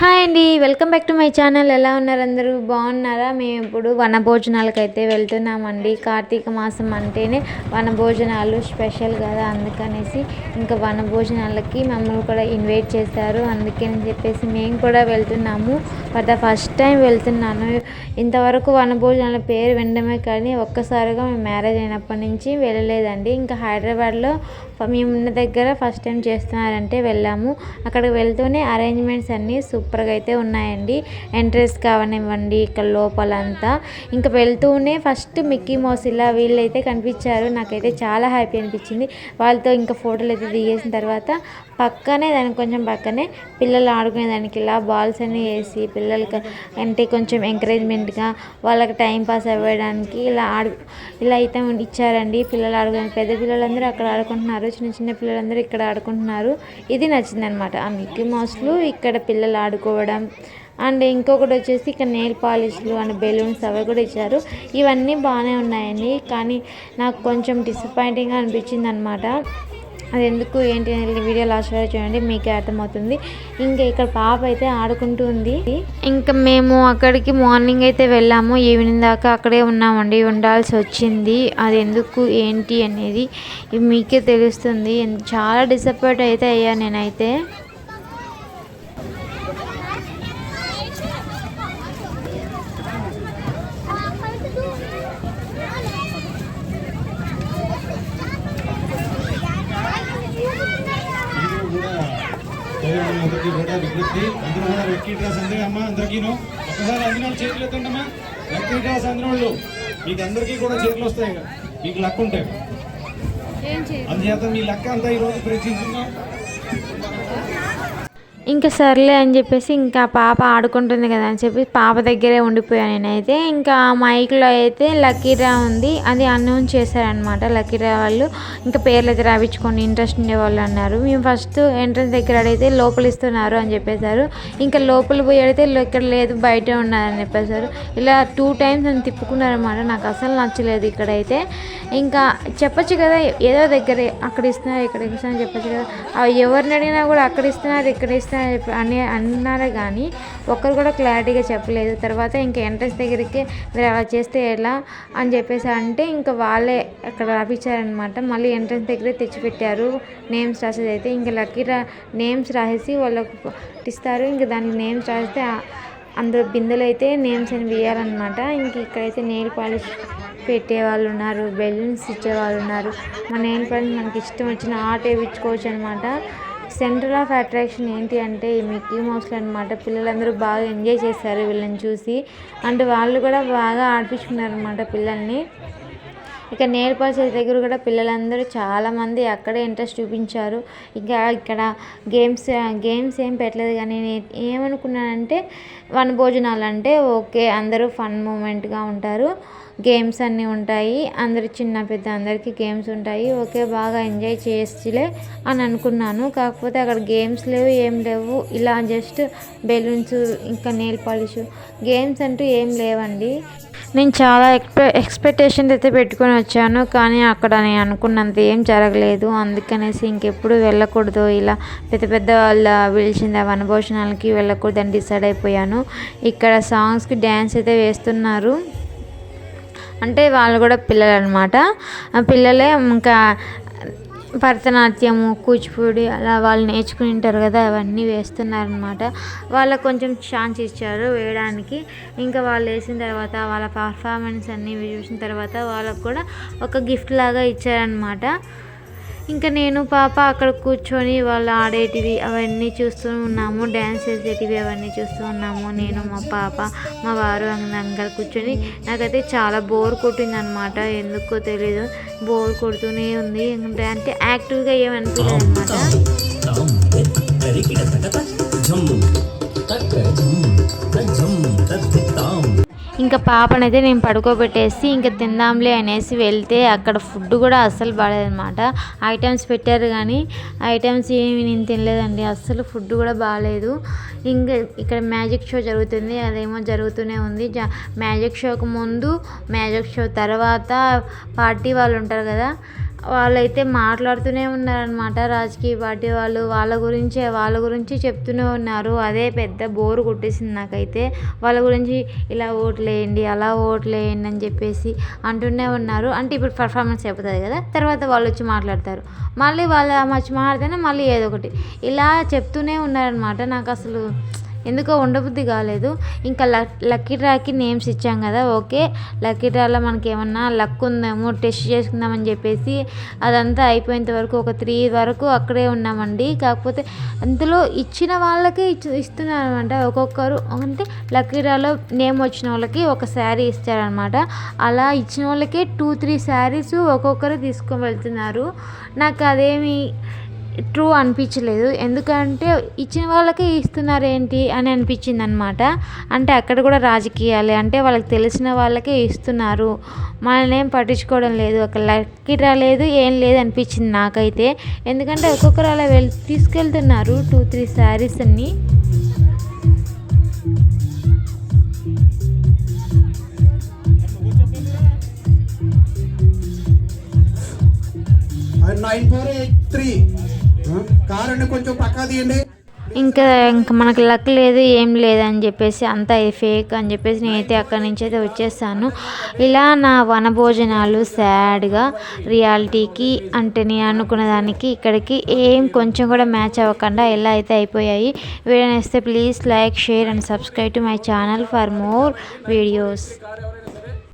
Hi అండి welcome back to my channel. ఎలా ఉన్నారు అందరూ? బాగున్నారా? మేము ఇప్పుడు వనభోజనాలకు అయితే వెళ్తున్నామండి. కార్తీక మాసం అంటేనే వనభోజనాలు స్పెషల్ కదా అందుకనేసి ఇంకా వనభోజనాలకి మమ్మల్ని కూడా ఇన్వైట్ చేశారు. అందుకని చెప్పేసి మేము కూడా వెళ్తున్నాము. ఫర్ ద ఫస్ట్ టైం వెళ్తున్నాను. ఇంతవరకు వనభోజనాల పేరు వినడమే కానీ ఒక్కసారిగా మేము మ్యారేజ్ అయినప్పటి నుంచి వెళ్ళలేదండి. ఇంకా హైదరాబాద్లో మేము ఉన్న దగ్గర ఫస్ట్ టైం చేస్తున్నారంటే వెళ్ళాము. అక్కడికి వెళ్తూనే అరేంజ్మెంట్స్ అన్నీ సూపర్గా అయితే ఉన్నాయండి. ఎంట్రెన్స్ కావనివ్వండి ఇక్కడ లోపలంతా. ఇంకా వెళ్తూనే ఫస్ట్ మిక్కీ మౌస్ ఇలా వీళ్ళైతే కనిపించారు. నాకైతే చాలా హ్యాపీ అనిపించింది. వాళ్ళతో ఇంకా ఫోటోలు అయితే దిగేసిన తర్వాత పక్కనే దానికి కొంచెం పక్కనే పిల్లలు ఆడుకునే దానికి ఇలా బాల్స్ అని వేసి పిల్లలకి అంటే కొంచెం ఎంకరేజ్మెంట్గా వాళ్ళకి టైం పాస్ అవ్వడానికి ఇలా ఆడు ఇలా అయితే ఇచ్చారండి. పిల్లలు ఆడుకునే పెద్ద పిల్లలందరూ అక్కడ ఆడుకుంటున్నారు. చిన్న చిన్న పిల్లలందరూ ఇక్కడ ఆడుకుంటున్నారు. ఇది నచ్చింది అనమాట ఆ మిక్కీ మౌస్లు ఇక్కడ పిల్లలు ఆడు ఆడుకోవడం అండ్ ఇంకొకటి వచ్చేసి ఇక్కడ నెయిల్ పాలిష్లు అండ్ బెలూన్స్ అవి కూడా ఇచ్చారు. ఇవన్నీ బాగానే ఉన్నాయండి. కానీ నాకు కొంచెం డిసప్పాయింటింగ్గా అనిపించింది అనమాట అది ఎందుకు ఏంటి అనేది వీడియో లాస్ట్ వరకు చూడండి మీకే అర్థమవుతుంది. ఇంకా ఇక్కడ పాప అయితే ఆడుకుంటూ ఉంది. ఇంకా మేము అక్కడికి మార్నింగ్ అయితే వెళ్ళాము. ఈవినింగ్ దాకా అక్కడే ఉన్నామండి. ఉండాల్సి వచ్చింది. అది ఎందుకు ఏంటి అనేది మీకే తెలుస్తుంది. చాలా డిసప్పాయింట్ అయితే అయ్యా నేనైతే. అందరికీ కూడా విజ్ఞప్తి. అందరూ కూడా లక్కీ డ్రాస్ అందరూ అమ్మా అందరికీను. ఒకసారి అందిన చేతులు ఎత్తండమ్మా. లక్కీ డ్రాస్ అందిన వాళ్ళు మీకు అందరికీ కూడా చేతులు వస్తాయి. మీకు లక్ ఉంటాయి అందుచేత మీ లక్క అంతా ఈరోజు ప్రశ్నించున్నాం ఇంకా సర్లే అని చెప్పేసి ఇంకా పాప ఆడుకుంటుంది కదా అని చెప్పి పాప దగ్గరే ఉండిపోయాను నేనైతే. ఇంకా మైక్లో అయితే లక్కీరా ఉంది. అది అనౌన్స్ చేశారనమాట లక్కీరా వాళ్ళు ఇంకా పేర్లు అయితే రావించుకొని ఇంట్రెస్ట్ ఉండే వాళ్ళు అన్నారు. మేము ఫస్ట్ ఎంట్రన్స్ దగ్గర అడిగితే లోపల ఇస్తున్నారు అని చెప్పేశారు. ఇంకా లోపల పోయి అడిగితే ఇక్కడ లేదు బయటే ఉన్నారని చెప్పేశారు. ఇలా టూ టైమ్స్ అని తిప్పుకున్నారనమాట నాకు అసలు నచ్చలేదు ఇక్కడైతే. ఇంకా చెప్పచ్చు కదా ఏదో దగ్గరే అక్కడ ఇస్తున్నారు ఇక్కడ ఇస్తున్నారు చెప్పొచ్చు కదా. ఎవరిని అడిగినా కూడా అక్కడ ఇస్తున్నారు ఇక్కడ ఇస్తున్నారు అని అన్నారు కానీ ఒక్కరు కూడా క్లారిటీగా చెప్పలేదు. తర్వాత ఇంకా ఎంట్రన్స్ దగ్గరికి మీరు అలా చేస్తే ఎలా అని చెప్పేసి అంటే ఇంకా వాళ్ళే అక్కడ రాపించారనమాట మళ్ళీ ఎంట్రన్స్ దగ్గరే తెచ్చిపెట్టారు. నేమ్స్ రాసేది అయితే ఇంకా లక్కీ రా నేమ్స్ రాసేసి వాళ్ళకు ఇస్తారు. ఇంకా దానికి నేమ్స్ రాస్తే అందులో బిందెలు అయితే నేమ్స్ అని వేయాలన్నమాట. ఇంక ఇక్కడైతే నెయిల్ పాలిష్ పెట్టే వాళ్ళు ఉన్నారు బెలూన్స్ ఇచ్చే వాళ్ళు ఉన్నారు. మన నెయిల్ పాలిష్ మనకి ఇష్టం వచ్చిన ఆర్ట్ వేయించుకోవచ్చు అనమాట సెంటర్ ఆఫ్ అట్రాక్షన్ ఏంటి అంటే ఈ మిక్కీ మౌస్లు అనమాట పిల్లలందరూ బాగా ఎంజాయ్ చేశారు వీళ్ళని చూసి. అండ్ వాళ్ళు కూడా బాగా ఆడిపించుకున్నారు అనమాట పిల్లల్ని. ఇక నేల్ పాల్స్ దగ్గర కూడా పిల్లలందరూ చాలామంది అక్కడే ఇంట్రెస్ట్ చూపించారు. ఇంకా ఇక్కడ గేమ్స్ గేమ్స్ ఏం పెట్టలేదు కానీ నేను ఏమనుకున్నానంటే వన భోజనాలు అంటే ఓకే అందరూ ఫన్ మూమెంట్గా ఉంటారు. గేమ్స్ అన్నీ ఉంటాయి. అందరు చిన్న పెద్ద అందరికీ గేమ్స్ ఉంటాయి. ఓకే బాగా ఎంజాయ్ చేయొచ్చులే అని అనుకున్నాను. కాకపోతే అక్కడ గేమ్స్ లేవు ఏం లేవు. ఇలా జస్ట్ బెలూన్స్ ఇంకా నెయిల్ పాలిష్ గేమ్స్ అంటూ ఏం లేవండి. నేను చాలా ఎక్స్పె ఎక్స్పెక్టేషన్ అయితే పెట్టుకొని వచ్చాను. కానీ అక్కడ నేను అనుకున్నంత ఏం జరగలేదు. అందుకనేసి ఇంకెప్పుడు వెళ్ళకూడదు. ఇలా పెద్ద పెద్ద వాళ్ళ పిలిచింది ఆ వనభోజనాలకి వెళ్ళకూడదని డిసైడ్ అయిపోయాను. ఇక్కడ సాంగ్స్కి డ్యాన్స్ అయితే వేస్తున్నారు. అంటే వాళ్ళు కూడా పిల్లలు అనమాట పిల్లలే ఇంకా భరతనాట్యము కూచిపూడి అలా వాళ్ళు నేర్చుకుని ఉంటారు కదా అవన్నీ వేస్తున్నారనమాట. వాళ్ళకు కొంచెం ఛాన్స్ ఇచ్చారు వేయడానికి. ఇంకా వాళ్ళు వేసిన తర్వాత వాళ్ళ పర్ఫార్మెన్స్ అన్నీ చూసిన తర్వాత వాళ్ళకు కూడా ఒక గిఫ్ట్ లాగా ఇచ్చారనమాట. ఇంకా నేను పాప అక్కడ కూర్చొని వాళ్ళు ఆడేటివి అవన్నీ చూస్తూ ఉన్నాము డ్యాన్స్ చేసేటివి అవన్నీ చూస్తూ ఉన్నాము నేను మా పాప మా వారు అందరు కూర్చొని నాకైతే చాలా బోర్ కొట్టింది అనమాట ఎందుకో తెలీదు బోర్ కొడుతూనే ఉంది అంటే యాక్టివ్గా ఏమనిపించలేదు అనమాట ఇంకా పాపనైతే నేను పడుకోబెట్టేసి ఇంకా తిందాంలే అనేసి వెళ్తే అక్కడ ఫుడ్ కూడా అస్సలు బాగాలేదన్నమాట. ఐటమ్స్ పెట్టారు కానీ ఐటమ్స్ ఏమి నేను తినలేదండి. అస్సలు ఫుడ్ కూడా బాగాలేదు. ఇంకా ఇక్కడ మ్యాజిక్ షో జరుగుతుంది. అదేమో జరుగుతూనే ఉంది. జ మ్యాజిక్ షోకు ముందు మ్యాజిక్ షో తర్వాత పార్టీ వాళ్ళు ఉంటారు కదా వాళ్ళైతే మాట్లాడుతూనే ఉన్నారనమాట రాజకీయ పార్టీ వాళ్ళు వాళ్ళ గురించే వాళ్ళ గురించి చెప్తూనే ఉన్నారు. అదే పెద్ద బోరు కొట్టేసింది నాకైతే. వాళ్ళ గురించి ఇలా ఓట్లేయండి అలా ఓట్లేయండి అని చెప్పేసి అంటూనే ఉన్నారు. అంటే ఇప్పుడు పర్ఫార్మెన్స్ అయిపోతుంది కదా తర్వాత వాళ్ళు వచ్చి మాట్లాడతారు. మళ్ళీ వాళ్ళు వచ్చి మాట్లాడితేనే మళ్ళీ ఏదో ఒకటి. ఇలా చెప్తూనే ఉన్నారనమాట నాకు అసలు ఎందుకో ఉండబుద్ధి కాలేదు. ఇంకా లక్ లక్కీ డ్రాకి నేమ్స్ ఇచ్చాం కదా ఓకే. లక్కీ డ్రాలో మనకి ఏమన్నా లక్ ఉందేమో టెస్ట్ చేసుకుందామని చెప్పేసి అదంతా అయిపోయేంత వరకు ఒక త్రీ వరకు అక్కడే ఉన్నామండి. కాకపోతే అందులో ఇచ్చిన వాళ్ళకే ఇచ్చు ఇస్తున్నారనమాట ఒక్కొక్కరు అంటే లక్కీ డ్రాలో నేమ్ వచ్చిన వాళ్ళకి ఒక శారీ ఇస్తారనమాట అలా ఇచ్చిన వాళ్ళకే టూ త్రీ శారీస్ ఒక్కొక్కరు తీసుకొని వెళ్తున్నారు. నాకు అదేమి ట్రూ అనిపించలేదు. ఎందుకంటే ఇచ్చిన వాళ్ళకే ఇస్తున్నారు ఏంటి అని అనిపించింది అనమాట అంటే అక్కడ కూడా రాజకీయాలే. అంటే వాళ్ళకి తెలిసిన వాళ్ళకే ఇస్తున్నారు. మనల్ని ఏం పట్టించుకోవడం లేదు. ఒక లక్కీ రాలేదు ఏం లేదు అనిపించింది నాకైతే. ఎందుకంటే ఒక్కొక్కరు అలా వెళ్ తీసుకెళ్తున్నారు టూ త్రీ శారీస్ అన్ని. nine four eight three కారండి కొంచెం పక్కా తీయండి. ఇంకా ఇంకా మనకు లక్ లేదు ఏం లేదు అని చెప్పేసి అంతా ఇది ఫేక్ అని చెప్పేసి నేనైతే అక్కడి నుంచి అయితే వచ్చేసాను. ఇలా నా వనభోజనాలు సాడ్గా రియాలిటీకి అంటే నేను అనుకున్న దానికి ఇక్కడికి ఏం కొంచెం కూడా మ్యాచ్ అవ్వకుండా ఎలా అయితే అయిపోయాయి. Video నేస్తే please like share and subscribe to my channel for more videos.